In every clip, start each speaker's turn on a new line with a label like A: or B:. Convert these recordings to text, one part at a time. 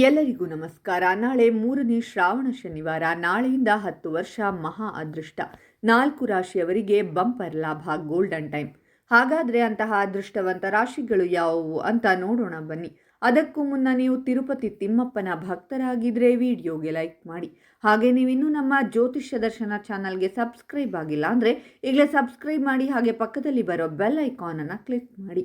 A: ಎಲ್ಲರಿಗೂ ನಮಸ್ಕಾರ. ನಾಳೆ ಮೂರನೇ ಶ್ರಾವಣ ಶನಿವಾರ, ನಾಳೆಯಿಂದ ಹತ್ತು ವರ್ಷ ಮಹಾ ಅದೃಷ್ಟ. ನಾಲ್ಕು ರಾಶಿಯವರಿಗೆ ಬಂಪರ್ ಲಾಭ, ಗೋಲ್ಡನ್ ಟೈಮ್. ಹಾಗಾದರೆ ಅಂತಹ ಅದೃಷ್ಟವಂತ ರಾಶಿಗಳು ಯಾವುವು ಅಂತ ನೋಡೋಣ ಬನ್ನಿ. ಅದಕ್ಕೂ ಮುನ್ನ ನೀವು ತಿರುಪತಿ ತಿಮ್ಮಪ್ಪನ ಭಕ್ತರಾಗಿದ್ದರೆ ವಿಡಿಯೋಗೆ ಲೈಕ್ ಮಾಡಿ. ಹಾಗೆ ನೀವಿನ್ನೂ ನಮ್ಮ ಜ್ಯೋತಿಷ್ಯ ದರ್ಶನ ಚಾನಲ್ಗೆ ಸಬ್ಸ್ಕ್ರೈಬ್ ಆಗಿಲ್ಲ ಅಂದರೆ ಈಗಲೇ ಸಬ್ಸ್ಕ್ರೈಬ್ ಮಾಡಿ, ಹಾಗೆ ಪಕ್ಕದಲ್ಲಿ ಬರೋ ಬೆಲ್ ಐಕಾನನ್ನು ಕ್ಲಿಕ್ ಮಾಡಿ.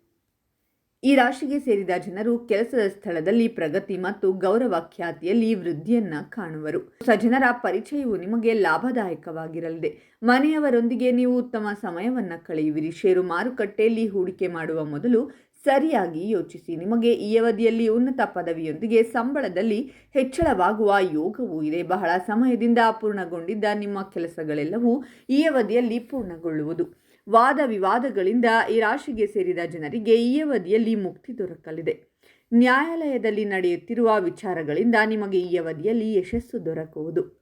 A: ಈ ರಾಶಿಗೆ ಸೇರಿದ ಜನರು ಕೆಲಸದ ಸ್ಥಳದಲ್ಲಿ ಪ್ರಗತಿ ಮತ್ತು ಗೌರವ ಖ್ಯಾತಿಯಲ್ಲಿ ವೃದ್ಧಿಯನ್ನ ಕಾಣುವರು. ಹೊಸ ಜನರ ಪರಿಚಯವು ನಿಮಗೆ ಲಾಭದಾಯಕವಾಗಿರಲಿದೆ. ಮನೆಯವರೊಂದಿಗೆ ನೀವು ಉತ್ತಮ ಸಮಯವನ್ನು ಕಳೆಯುವಿರಿ. ಷೇರು ಮಾರುಕಟ್ಟೆಯಲ್ಲಿ ಹೂಡಿಕೆ ಮಾಡುವ ಮೊದಲು ಸರಿಯಾಗಿ ಯೋಚಿಸಿ. ನಿಮಗೆ ಈ ಅವಧಿಯಲ್ಲಿ ಉನ್ನತ ಪದವಿಯೊಂದಿಗೆ ಸಂಬಳದಲ್ಲಿ ಹೆಚ್ಚಳವಾಗುವ ಯೋಗವೂ ಇದೆ. ಬಹಳ ಸಮಯದಿಂದ ಅಪೂರ್ಣಗೊಂಡಿದ್ದ ನಿಮ್ಮ ಕೆಲಸಗಳೆಲ್ಲವೂ ಈ ಅವಧಿಯಲ್ಲಿ ಪೂರ್ಣಗೊಳ್ಳುವುದು. ವಾದ ವಿವಾದಗಳಿಂದ ಈ ರಾಶಿಗೆ ಸೇರಿದ ಜನರಿಗೆ ಈ ಅವಧಿಯಲ್ಲಿ ಮುಕ್ತಿ ದೊರಕಲಿದೆ. ನ್ಯಾಯಾಲಯದಲ್ಲಿ ನಡೆಯುತ್ತಿರುವ ವಿಚಾರಗಳಿಂದ ನಿಮಗೆ ಈ ಅವಧಿಯಲ್ಲಿ ಯಶಸ್ಸು ದೊರಕುವುದು.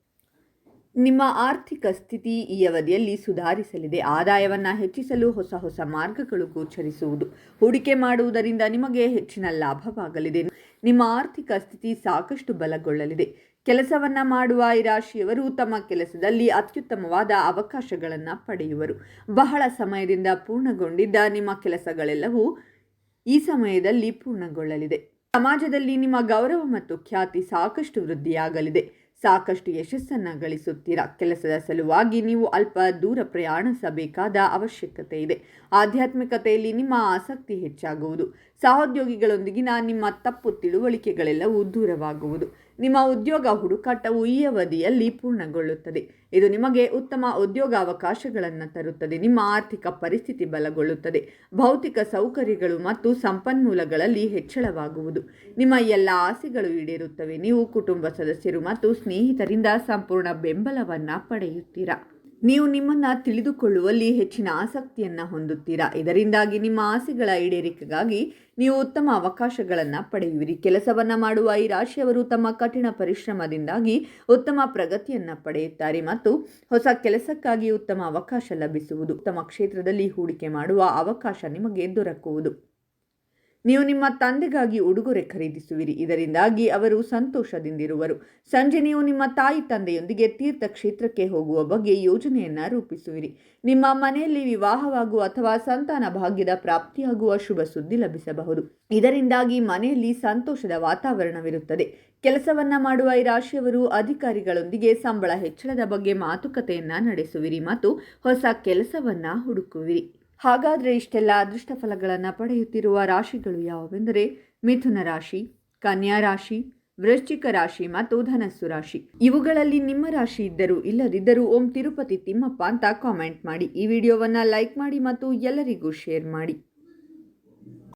A: ನಿಮ್ಮ ಆರ್ಥಿಕ ಸ್ಥಿತಿ ಈ ಅವಧಿಯಲ್ಲಿ ಸುಧಾರಿಸಲಿದೆ. ಆದಾಯವನ್ನು ಹೆಚ್ಚಿಸಲು ಹೊಸ ಹೊಸ ಮಾರ್ಗಗಳು ಗೋಚರಿಸುವುದು. ಹೂಡಿಕೆ ಮಾಡುವುದರಿಂದ ನಿಮಗೆ ಹೆಚ್ಚಿನ ಲಾಭವಾಗಲಿದೆ. ನಿಮ್ಮ ಆರ್ಥಿಕ ಸ್ಥಿತಿ ಸಾಕಷ್ಟು ಬಲಗೊಳ್ಳಲಿದೆ. ಕೆಲಸವನ್ನ ಮಾಡುವ ಈ ರಾಶಿಯವರು ತಮ್ಮ ಕೆಲಸದಲ್ಲಿ ಅತ್ಯುತ್ತಮವಾದ ಅವಕಾಶಗಳನ್ನು ಪಡೆಯುವರು. ಬಹಳ ಸಮಯದಿಂದ ಪೂರ್ಣಗೊಂಡಿದ್ದ ನಿಮ್ಮ ಕೆಲಸಗಳೆಲ್ಲವೂ ಈ ಸಮಯದಲ್ಲಿ ಪೂರ್ಣಗೊಳ್ಳಲಿದೆ. ಸಮಾಜದಲ್ಲಿ ನಿಮ್ಮ ಗೌರವ ಮತ್ತು ಖ್ಯಾತಿ ಸಾಕಷ್ಟು ವೃದ್ಧಿಯಾಗಲಿದೆ. ಸಾಕಷ್ಟು ಯಶಸ್ಸನ್ನು ಗಳಿಸುತ್ತೀರಾ? ಕೆಲಸದ ಸಲುವಾಗಿ ನೀವು ಅಲ್ಪ ದೂರ ಪ್ರಯಾಣಿಸಬೇಕಾದ ಅವಶ್ಯಕತೆ ಇದೆ. ಆಧ್ಯಾತ್ಮಿಕತೆಯಲ್ಲಿ ನಿಮ್ಮ ಆಸಕ್ತಿ ಹೆಚ್ಚಾಗುವುದು. ಸಹೋದ್ಯೋಗಿಗಳೊಂದಿಗಿನ ನಿಮ್ಮ ತಪ್ಪು ತಿಳುವಳಿಕೆಗಳೆಲ್ಲವೂ ದೂರವಾಗುವುದು. ನಿಮ್ಮ ಉದ್ಯೋಗ ಹುಡುಕಾಟವು ಈ ಅವಧಿಯಲ್ಲಿ ಪೂರ್ಣಗೊಳ್ಳುತ್ತದೆ. ಇದು ನಿಮಗೆ ಉತ್ತಮ ಉದ್ಯೋಗಾವಕಾಶಗಳನ್ನು ತರುತ್ತದೆ. ನಿಮ್ಮ ಆರ್ಥಿಕ ಪರಿಸ್ಥಿತಿ ಬಲಗೊಳ್ಳುತ್ತದೆ. ಭೌತಿಕ ಸೌಕರ್ಯಗಳು ಮತ್ತು ಸಂಪನ್ಮೂಲಗಳಲ್ಲಿ ಹೆಚ್ಚಳವಾಗುವುದು. ನಿಮ್ಮ ಎಲ್ಲ ಆಸೆಗಳು ಈಡೇರುತ್ತವೆ. ನೀವು ಕುಟುಂಬ ಸದಸ್ಯರು ಮತ್ತು ಸ್ನೇಹಿತರಿಂದ ಸಂಪೂರ್ಣ ಬೆಂಬಲವನ್ನು ಪಡೆಯುತ್ತೀರಾ? ನೀವು ನಿಮ್ಮನ್ನು ತಿಳಿದುಕೊಳ್ಳುವಲ್ಲಿ ಹೆಚ್ಚಿನ ಆಸಕ್ತಿಯನ್ನು ಹೊಂದುತ್ತೀರಾ? ಇದರಿಂದಾಗಿ ನಿಮ್ಮ ಆಸೆಗಳ ಈಡೇರಿಕೆಗಾಗಿ ನೀವು ಉತ್ತಮ ಅವಕಾಶಗಳನ್ನು ಪಡೆಯುವಿರಿ. ಕೆಲಸವನ್ನು ಮಾಡುವ ಈ ರಾಶಿಯವರು ತಮ್ಮ ಕಠಿಣ ಪರಿಶ್ರಮದಿಂದಾಗಿ ಉತ್ತಮ ಪ್ರಗತಿಯನ್ನು ಪಡೆಯುತ್ತಾರೆ ಮತ್ತು ಹೊಸ ಕೆಲಸಕ್ಕಾಗಿ ಉತ್ತಮ ಅವಕಾಶ ಲಭಿಸುವುದು. ಉತ್ತಮ ಕ್ಷೇತ್ರದಲ್ಲಿ ಹೂಡಿಕೆ ಮಾಡುವ ಅವಕಾಶ ನಿಮಗೆ ದೊರಕುವುದು. ನೀವು ನಿಮ್ಮ ತಂದೆಗಾಗಿ ಉಡುಗೊರೆ ಖರೀದಿಸುವಿರಿ. ಇದರಿಂದಾಗಿ ಅವರು ಸಂತೋಷದಿಂದಿರುವರು. ಸಂಜೆ ನೀವು ನಿಮ್ಮ ತಾಯಿ ತಂದೆಯೊಂದಿಗೆ ತೀರ್ಥಕ್ಷೇತ್ರಕ್ಕೆ ಹೋಗುವ ಬಗ್ಗೆ ಯೋಜನೆಯನ್ನು ರೂಪಿಸುವಿರಿ. ನಿಮ್ಮ ಮನೆಯಲ್ಲಿ ವಿವಾಹವಾಗುವ ಅಥವಾ ಸಂತಾನ ಭಾಗ್ಯದ ಪ್ರಾಪ್ತಿಯಾಗುವ ಶುಭ ಸುದ್ದಿ ಲಭಿಸಬಹುದು. ಇದರಿಂದಾಗಿ ಮನೆಯಲ್ಲಿ ಸಂತೋಷದ ವಾತಾವರಣವಿರುತ್ತದೆ. ಕೆಲಸವನ್ನ ಮಾಡುವ ಈ ರಾಶಿಯವರು ಅಧಿಕಾರಿಗಳೊಂದಿಗೆ ಸಂಬಳ ಹೆಚ್ಚಳದ ಬಗ್ಗೆ ಮಾತುಕತೆಯನ್ನ ನಡೆಸುವಿರಿ ಮತ್ತು ಹೊಸ ಕೆಲಸವನ್ನ ಹುಡುಕುವಿರಿ. ಹಾಗಾದರೆ ಇಷ್ಟೆಲ್ಲ ಅದೃಷ್ಟ ಫಲಗಳನ್ನು ಪಡೆಯುತ್ತಿರುವ ರಾಶಿಗಳು ಯಾವುವೆಂದರೆ ಮಿಥುನ ರಾಶಿ, ಕನ್ಯಾ ರಾಶಿ, ವೃಶ್ಚಿಕ ರಾಶಿ ಮತ್ತು ಧನಸ್ಸು ರಾಶಿ. ಇವುಗಳಲ್ಲಿ ನಿಮ್ಮ ರಾಶಿ ಇದ್ದರೂ ಇಲ್ಲದಿದ್ದರೂ ಓಂ ತಿರುಪತಿ ತಿಮ್ಮಪ್ಪ ಅಂತ ಕಾಮೆಂಟ್ ಮಾಡಿ. ಈ ವಿಡಿಯೋವನ್ನು ಲೈಕ್ ಮಾಡಿ ಮತ್ತು ಎಲ್ಲರಿಗೂ ಶೇರ್ ಮಾಡಿ.